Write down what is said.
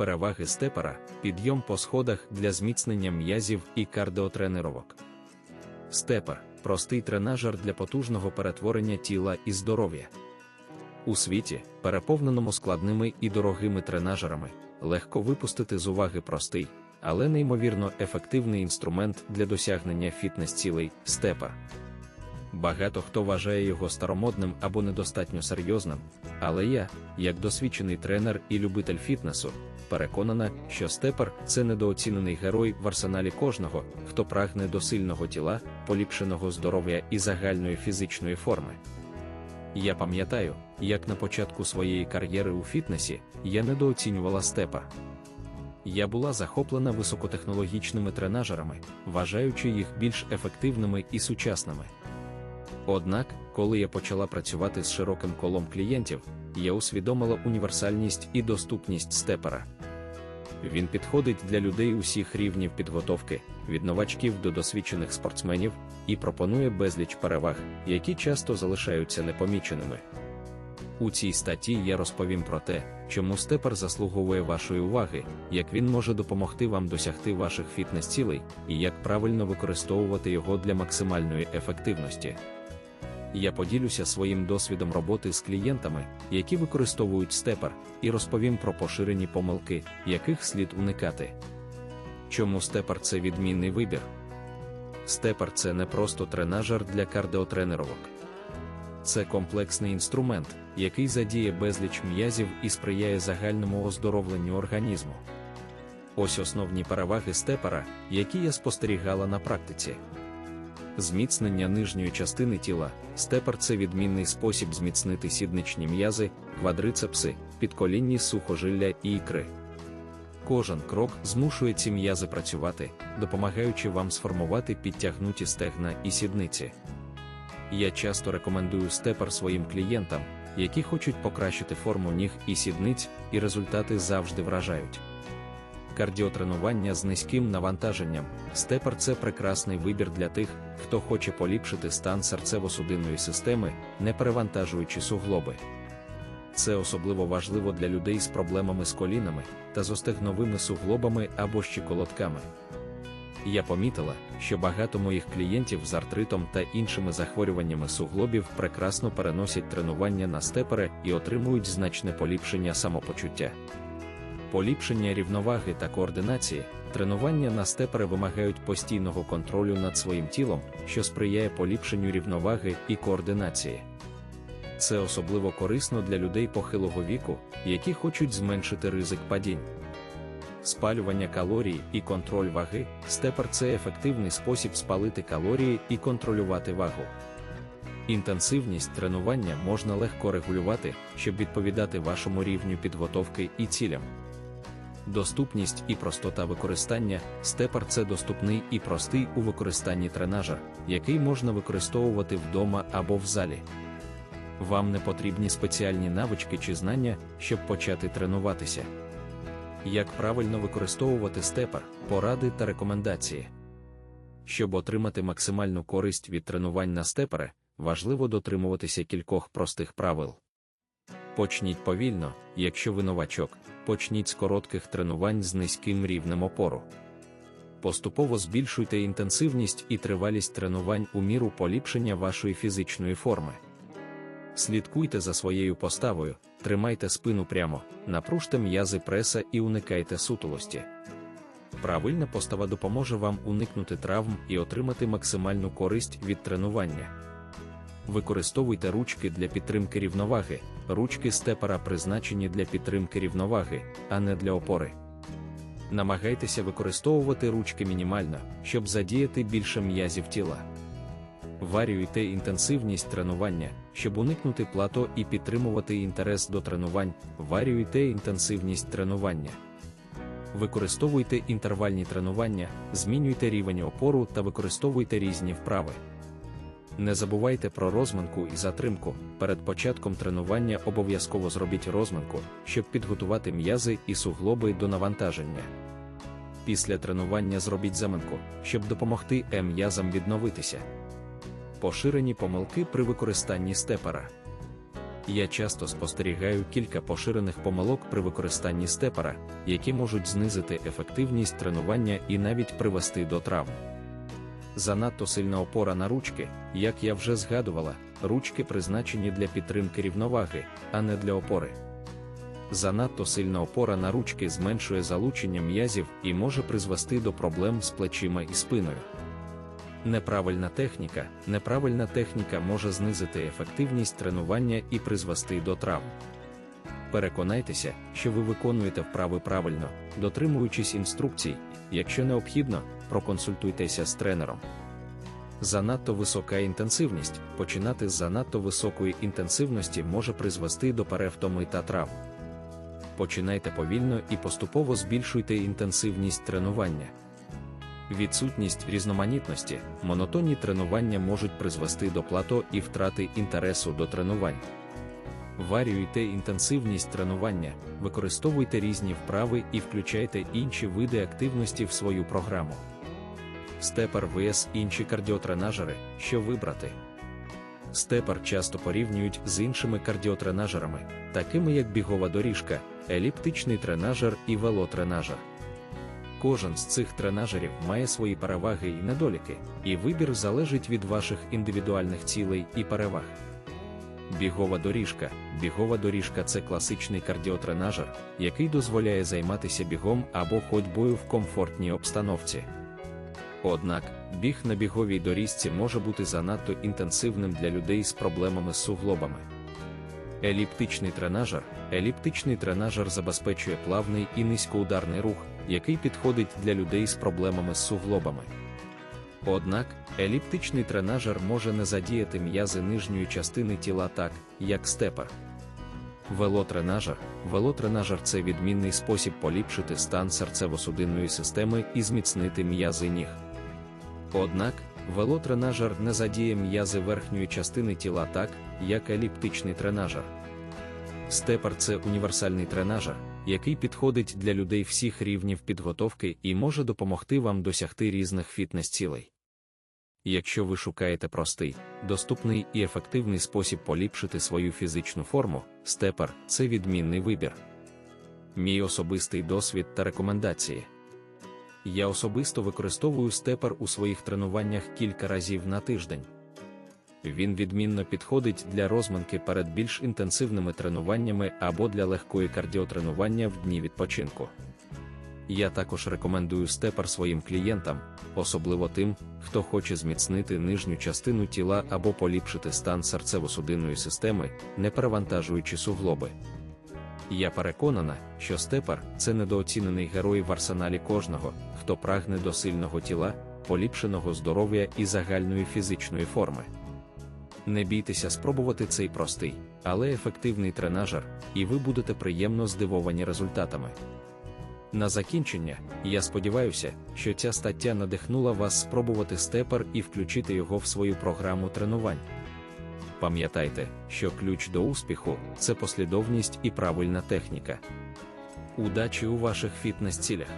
Переваги степера, підйом по сходах для зміцнення м'язів і кардіотренировок. Степер простий тренажер для потужного перетворення тіла і здоров'я. У світі, переповненому складними і дорогими тренажерами, легко випустити з уваги простий, але неймовірно ефективний інструмент для досягнення фітнес-цілей степер. Багато хто вважає його старомодним або недостатньо серйозним, але я, як досвідчений тренер і любитель фітнесу, переконана, що степер це недооцінений герой в арсеналі кожного, хто прагне до сильного тіла, поліпшеного здоров'я і загальної фізичної форми. Я пам'ятаю, як на початку своєї кар'єри у фітнесі я недооцінювала степер. Я була захоплена високотехнологічними тренажерами, вважаючи їх більш ефективними і сучасними. Однак, коли я почала працювати з широким колом клієнтів, я усвідомила універсальність і доступність степера. Він підходить для людей усіх рівнів підготовки, від новачків до досвідчених спортсменів, і пропонує безліч переваг, які часто залишаються непоміченими. У цій статті я розповім про те, чому степер заслуговує вашої уваги, як він може допомогти вам досягти ваших фітнес-цілей і як правильно використовувати його для максимальної ефективності. Я поділюся своїм досвідом роботи з клієнтами, які використовують степер, і розповім про поширені помилки, яких слід уникати. Чому степер це відмінний вибір? Степер це не просто тренажер для кардіотренировок. Це комплексний інструмент, який задіє безліч м'язів і сприяє загальному оздоровленню організму. Ось основні переваги степера, які я спостерігала на практиці. Зміцнення нижньої частини тіла, степер це відмінний спосіб зміцнити сідничні м'язи, квадрицепси, підколінні сухожилля і ікри. Кожен крок змушує ці м'язи працювати, допомагаючи вам сформувати підтягнуті стегна і сідниці. Я часто рекомендую степер своїм клієнтам, які хочуть покращити форму ніг і сідниць, і результати завжди вражають. Кардіотренування з низьким навантаженням, степер це прекрасний вибір для тих, хто хоче поліпшити стан серцево-судинної системи, не перевантажуючи суглоби. Це особливо важливо для людей з проблемами з колінами та з остегновими суглобами або щиколотками. Я помітила, що багато моїх клієнтів з артритом та іншими захворюваннями суглобів прекрасно переносять тренування на степери і отримують значне поліпшення самопочуття. Поліпшення рівноваги та координації, тренування на степери вимагають постійного контролю над своїм тілом, що сприяє поліпшенню рівноваги і координації. Це особливо корисно для людей похилого віку, які хочуть зменшити ризик падінь. Спалювання калорій і контроль ваги, степер це ефективний спосіб спалити калорії і контролювати вагу. Інтенсивність тренування можна легко регулювати, щоб відповідати вашому рівню підготовки і цілям. Доступність і простота використання степер це доступний і простий у використанні тренажер, який можна використовувати вдома або в залі. Вам не потрібні спеціальні навички чи знання, щоб почати тренуватися. Як правильно використовувати степер, поради та рекомендації. Щоб отримати максимальну користь від тренувань на степере, важливо дотримуватися кількох простих правил. Почніть повільно, якщо ви новачок, почніть з коротких тренувань з низьким рівнем опору. Поступово збільшуйте інтенсивність і тривалість тренувань у міру поліпшення вашої фізичної форми. Слідкуйте за своєю поставою, тримайте спину прямо, напружте м'язи преса і уникайте сутулості. Правильна постава допоможе вам уникнути травм і отримати максимальну користь від тренування. Використовуйте ручки для підтримки рівноваги, ручки степера призначені для підтримки рівноваги, а не для опори. Намагайтеся використовувати ручки мінімально, щоб задіяти більше м'язів тіла. Варюйте інтенсивність тренування, щоб уникнути плато і підтримувати інтерес до тренувань, варюйте інтенсивність тренування. Використовуйте інтервальні тренування, змінюйте рівень опору та використовуйте різні вправи. Не забувайте про розминку і затримку. Перед початком тренування обов'язково зробіть розминку, щоб підготувати м'язи і суглоби до навантаження. Після тренування зробіть заминку, щоб допомогти м'язам відновитися. Поширені помилки при використанні степера. Я часто спостерігаю кілька поширених помилок при використанні степера, які можуть знизити ефективність тренування і навіть привести до травм. Занадто сильна опора на ручки, як я вже згадувала, ручки призначені для підтримки рівноваги, а не для опори. Занадто сильна опора на ручки зменшує залучення м'язів і може призвести до проблем з плечима і спиною. Неправильна техніка, неправильна техніка може знизити ефективність тренування і призвести до травм. Переконайтеся, що ви виконуєте вправи правильно, дотримуючись інструкцій, якщо необхідно, проконсультуйтеся з тренером. Занадто висока інтенсивність. Починати з занадто високої інтенсивності може призвести до перевтоми та травм. Починайте повільно і поступово збільшуйте інтенсивність тренування. Відсутність різноманітності, монотонні тренування можуть призвести до плато і втрати інтересу до тренувань. Варюйте інтенсивність тренування, використовуйте різні вправи і включайте інші види активності в свою програму. Степер vs інші кардіотренажери, що вибрати. Степер часто порівнюють з іншими кардіотренажерами, такими як бігова доріжка, еліптичний тренажер і велотренажер. Кожен з цих тренажерів має свої переваги і недоліки, і вибір залежить від ваших індивідуальних цілей і переваг. Бігова доріжка. Бігова доріжка це класичний кардіотренажер, який дозволяє займатися бігом або ходьбою в комфортній обстановці. Однак, біг на біговій доріжці може бути занадто інтенсивним для людей з проблемами з суглобами. Еліптичний тренажер. Еліптичний тренажер забезпечує плавний і низькоударний рух, який підходить для людей з проблемами з суглобами. Однак, еліптичний тренажер може не задіяти м'язи нижньої частини тіла так, як степер. Велотренажер. Велотренажер це відмінний спосіб поліпшити стан серцево-судинної системи і зміцнити м'язи ніг. Однак, велотренажер не задіє м'язи верхньої частини тіла так, як еліптичний тренажер. Степер це універсальний тренажер, який підходить для людей всіх рівнів підготовки і може допомогти вам досягти різних фітнес-цілей. Якщо ви шукаєте простий, доступний і ефективний спосіб поліпшити свою фізичну форму, степер це відмінний вибір. Мій особистий досвід та рекомендації. Я особисто використовую степер у своїх тренуваннях кілька разів на тиждень. Він відмінно підходить для розминки перед більш інтенсивними тренуваннями або для легкої кардіотренування в дні відпочинку. Я також рекомендую степер своїм клієнтам, особливо тим, хто хоче зміцнити нижню частину тіла або поліпшити стан серцево-судинної системи, не перевантажуючи суглоби. Я переконана, що степер це недооцінений герой в арсеналі кожного, хто прагне до сильного тіла, поліпшеного здоров'я і загальної фізичної форми. Не бійтеся спробувати цей простий, але ефективний тренажер, і ви будете приємно здивовані результатами. На закінчення, я сподіваюся, що ця стаття надихнула вас спробувати степер і включити його в свою програму тренувань. Пам'ятайте, що ключ до успіху це послідовність і правильна техніка. Удачі у ваших фітнес-цілях!